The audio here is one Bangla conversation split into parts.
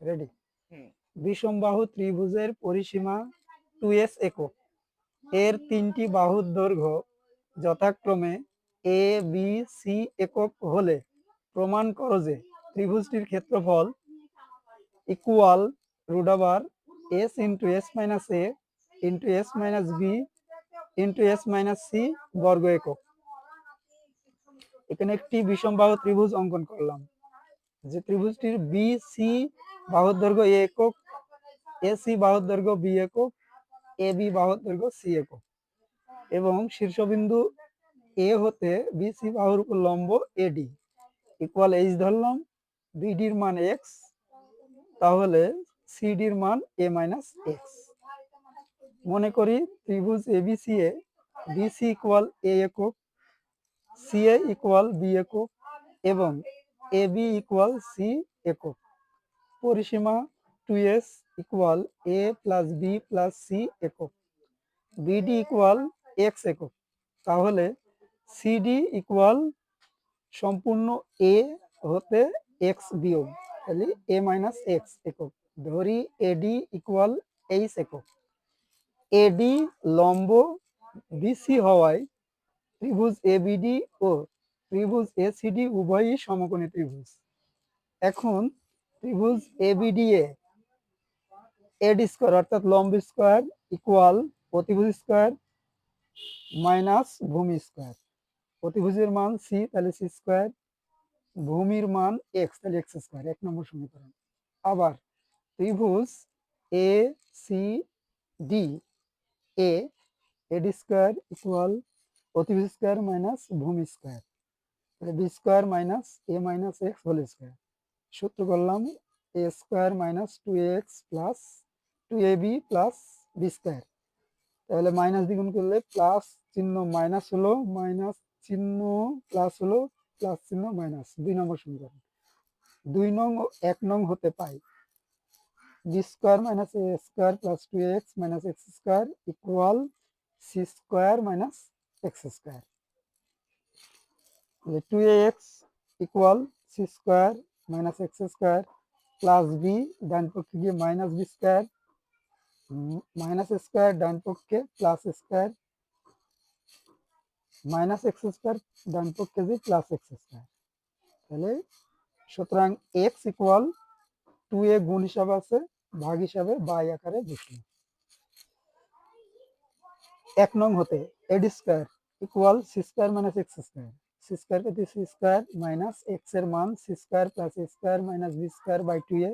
রেডি হুম। বিষমবাহু ত্রিভুজের পরিসীমা টু এস একক। এর তিনটি বাহুর দৈর্ঘ্য যথাক্রমে এ বি সি একক হলে প্রমাণ করো যে ত্রিভুজটির ক্ষেত্রফল equal root over S into S minus A into S minus B into S minus C বর্গ একক। এখানে একটি বিষমবাহু ত্রিভুজ অঙ্কন করলাম। যে ত্রিভুজটির বি সি বাহুর দৈর্ঘ্য এ একক এ সি বাহুর দৈর্ঘ্য বি একক এ বি বাহুর দৈর্ঘ্য সি একক। এবং শীর্ষবিন্দু এ হতে বি সি বাহুর উপর লম্ব এডি ইকুয়াল এইচ ধরলাম বিডির মান এক্স তাহলে সিডির মান এ মাইনাস এক্স মনে করি ত্রিভুজ এবিসি এ বিসি ইকুয়াল এ একক সি এ ইকুয়াল বি একক, এবং এ বি ইকুয়াল সি একক। পরিসীমা two S equal A plus B plus C একক। বিডি ইকুয়াল এক্স একক। তাহলে সিডি ইকুয়াল সম্পূর্ণ এ হতে এক্স বিয়োগ। তাহলে এ মাইনাস এক্স একক। ধরি এডি ইকুয়াল এইচ একক। এডি লম্ব বিসি হওয়ায় ত্রিভুজ এবিডি ও ত্রিভুজ এসিডি উভয়ই সমকোণী ত্রিভুজ। এখন ত্রিভুজ এবিডি এ এডি স্কোয়ার অর্থাৎ লম্ব স্কোয়ার ইকুয়াল প্রতিভুজ স্কোয়ার মাইনাস ভূমি স্কোয়ার প্রতিভুজের মান সি তাহলে সি স্কোয়ার ভূমির মান এক্স তাহলে এক্স স্কোয়ার এক নম্বর সমীকরণ। আবার ত্রিভুজ এ সি ডি এ এডি স্কোয়ার ইকুয়াল প্রতিভুজ স্কোয়ার মাইনাস ভূমি square B square minus A minus X whole square সূত্র করলাম A square minus two X plus two A B plus B square তাহলে মাইনাস দ্বিগুণ করলে প্লাস চিহ্ন মাইনাস হলো মাইনাস চিহ্ন প্লাস হলো প্লাস চিহ্ন মাইনাস দুই নম্বর সমীকরণ। দুই নং এক নং হতে পাই। B square minus A square plus two X minus X square equal C square minus X square two X equal C square minus X square plus B ডান পক্ষে গিয়ে minus B square minus square ডান পক্ষে plus square minus X square ডান পক্ষে যে প্লাস এক্স স্কোয়ার তাহলে সুতরাং এক্স ইকুয়াল টু এ গুণ হিসাবে আছে, ভাগ হিসাবে বাই আকারে বসল এক নং হতে AD square equal C square minus X square C square পেতে সি মাইনাস এক্সের মান C square plus A minus B square by two A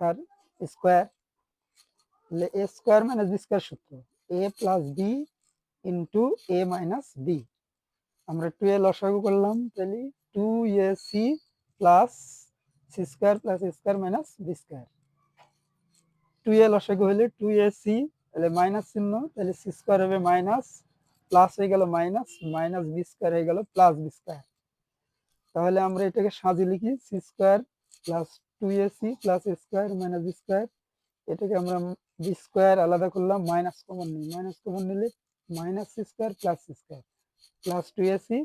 তার square A square minus B square সূত্র A plus B into A minus B আমরা টু এ লসাগু করলাম, তাহলে two A C plus C square plus A square minus B square two A লসাগু হলে টু এ সি তাহলে মাইনাস চিহ্ন, তাহলে সি স্কোয়ার হবে মাইনাস প্লাস হয়ে গেল মাইনাস মাইনাস বি স্কোয়ার হয়ে গেল প্লাস বি স্কোয়ার তাহলে আমরা এটাকে সাজিয়ে লিখি C square plus two A C plus square minus B square এটাকে আমরা বি স্কোয়ার আলাদা করলাম মাইনাস কমন নিই। মাইনাস কমন নিলে minus C square plus C square plus two A C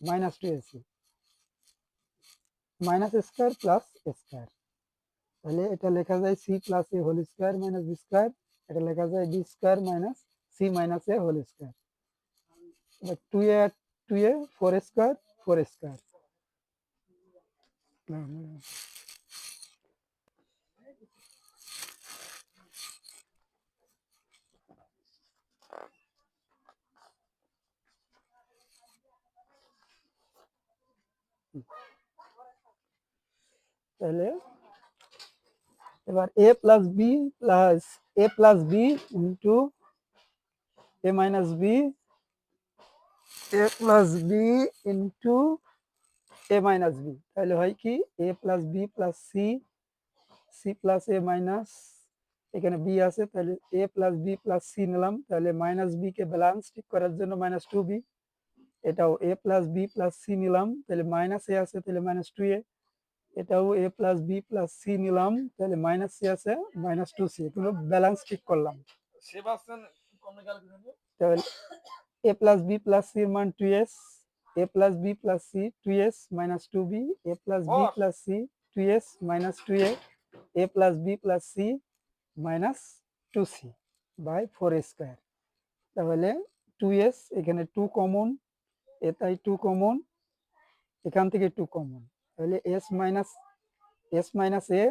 minus two A C minus square plus square তাহলে এটা লেখা যায় C plus A whole square minus B square এটা লেখা যায় B square minus C minus A whole square two A two A four square four square তাহলে এবার A plus B plus A plus B into A minus B A plus B into A minus B তাহলে হয় কি? A plus B plus C C plus A minus এখানে বি আছে তাহলে A plus B plus C নিলাম। তাহলে মাইনাস বি কে ব্যালেন্স ঠিক করার জন্য মাইনাস টু বি এটাও A plus B plus C নিলাম। তাহলে মাইনাস এ আছে তাহলে মাইনাস টু এ এটাও A plus B plus C নিলাম। তাহলে মাইনাস সি আছে মাইনাস টু সি এগুলো ব্যালেন্স ঠিক করলাম। তাহলে A plus B plus C মান two S A plus B plus C two S minus two B A plus B plus C two S minus two A A plus B plus C minus two C by four square তাহলে টু এস এখানে টু কমন এ তাই টু কমন এখান থেকে টু কমন তাহলে S minus S minus A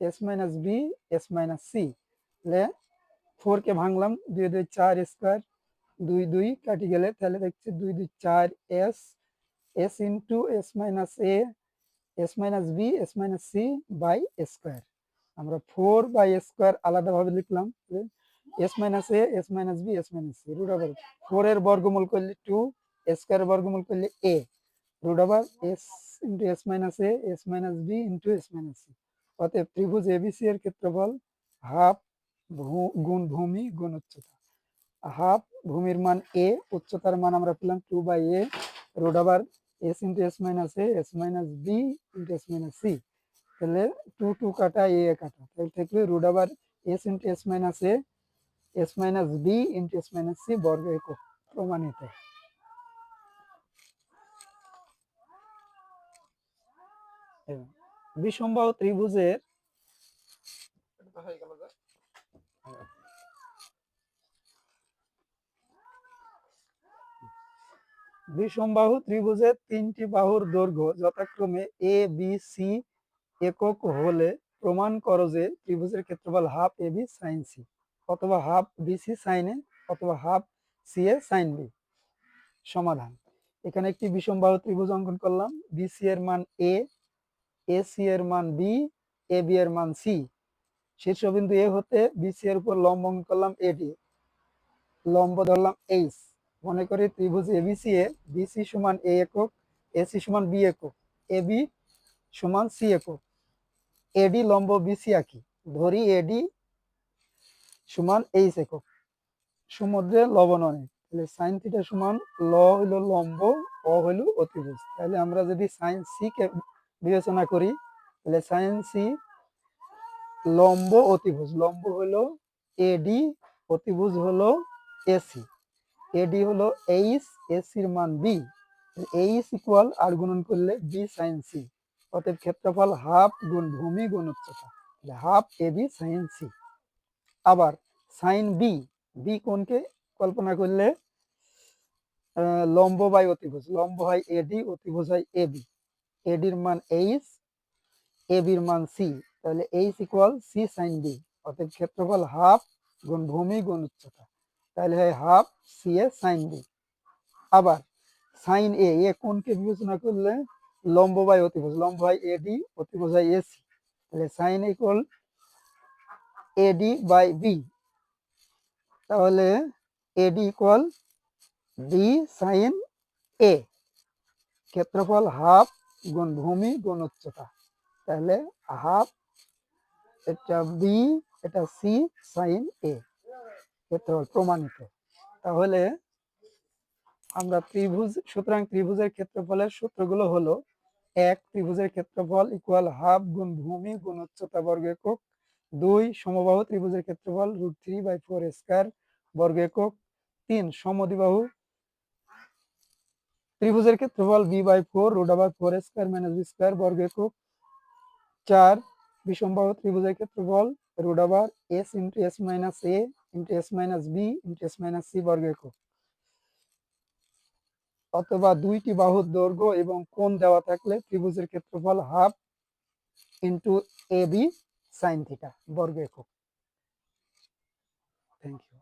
S minus B S minus C তাহলে ফোরকে ভাঙলাম দুই দুই চার স্কোয়ার দুই দুই কাটি গেলে তাহলে দেখছি দুই দুই চার S S into S minus A S minus B S minus C by square আমরা ফোর বাই স্কোয়ার আলাদাভাবে লিখলাম S minus A S minus B S minus C root over four এর বর্গমূল করলে টু স্কোয়ার বর্গমূল করলে A root over S into S minus A S minus B into S minus C অতএব ত্রিভুজ এবিসি এর ক্ষেত্রফল হাফ গুণ ভূমি গুণ উচ্চতা হাফ ভূমির মান এ উচ্চতার মান আমরা পেলাম two by A root over S into S minus A S minus B into S minus C তাহলে টু টু কাটা এ কাটা। তাহলে থাকলে root over S into S minus A S minus B into S minus C বর্গ একক প্রমাণিত। এবং বিষমবাহু ত্রিভুজের বিষমবাহু ত্রিভুজের তিনটি বাহুর দৈর্ঘ্য যথাক্রমে এ বি সি একক হলে প্রমাণ করো যে ত্রিভুজের ক্ষেত্রফল half A B sine C অথবা half B C sine A অথবা half C A sine B সমাধান। এখানে একটি বিষমবাহু ত্রিভুজ অঙ্কন করলাম। বি সি এর মান এ এ সি এর মান বি এ বি এর মান সি শীর্ষবিন্দু এ হতে বি সি এর উপর লম্ব অঙ্কন করলাম এডি লম্ব ধরলাম এইচ মনে করি ত্রিভুজ এবিসি এ বিসি সমান এ একক, এসি সমান বি একক এ বি সমান সি একক। এডি লম্ব বিসি আঁকি, ধরি এডি সমান এইচ একক। সমুদ্রে লবণ অনেক, তাহলে সাইন থিটা সমান ল হইল লম্ব, অ হইল অতিভুজ। তাহলে আমরা যদি সাইন সি কে বিবেচনা করি, তাহলে সাইন সি লম্ব অতিভুজ, লম্ব হলো এডি, অতিভুজ হলো এসি। এডি হলো এইচ এসির মান বি। এইচ ইকুয়াল আর গুণন করলে বি সাইন সি অতএব ক্ষেত্রফল হাফ গুণ ভূমি গুণ উচ্চতা। Half A B sine C আবার সাইন বি বি কোনকে? কল্পনা করলে লম্ব বাই অতিভুজ। লম্ব হয় এডি অতিভুজ হয় এ এবি এডির মান এইচ এবির মান সি তাহলে h equal C sine B অতএব ক্ষেত্রফল হাফ গুণ ভূমি গুণ উচ্চতা। তাহলে হয় half C A sine B আবার সাইন এ এ কোনকে বিবেচনা করলে? লম্ব বাই অতিভুজ, লম্ব হয় এডি অতিভুজ হয় এসি তাহলে sine equal AD by B তাহলে AD equal D sine A ক্ষেত্রফল হাফ গুণ ভূমি গুণ উচ্চতা তাহলে হাফ এটা বি এটা সি সাইন এ ক্ষেত্রফল প্রমাণিত। তাহলে আমরা ত্রিভুজ, সুতরাং ত্রিভুজের ক্ষেত্রফলের সূত্রগুলো হলো এক, ত্রিভুজের ক্ষেত্রফল ইকুয়াল হাফ গুণ ভূমি গুণ উচ্চতা বর্গ একক। দুই, সমবাহু ত্রিভুজের ক্ষেত্রফল root three by four square বর্গ একক। তিন, সমদ্বিবাহু ত্রিভুজের ক্ষেত্রফল বি বাই ফোর রুট আবার four square minus B square বর্গ একক। চার, বিষমবাহু ত্রিভুজের ক্ষেত্রফল root over S into S minus A into S minus B into S minus C বর্গ একক। অথবা দুইটি বাহুর দৈর্ঘ্য এবং কোণ দেওয়া থাকলে ত্রিভুজের ক্ষেত্রফল half into A B sine theta বর্গ একক। Thank you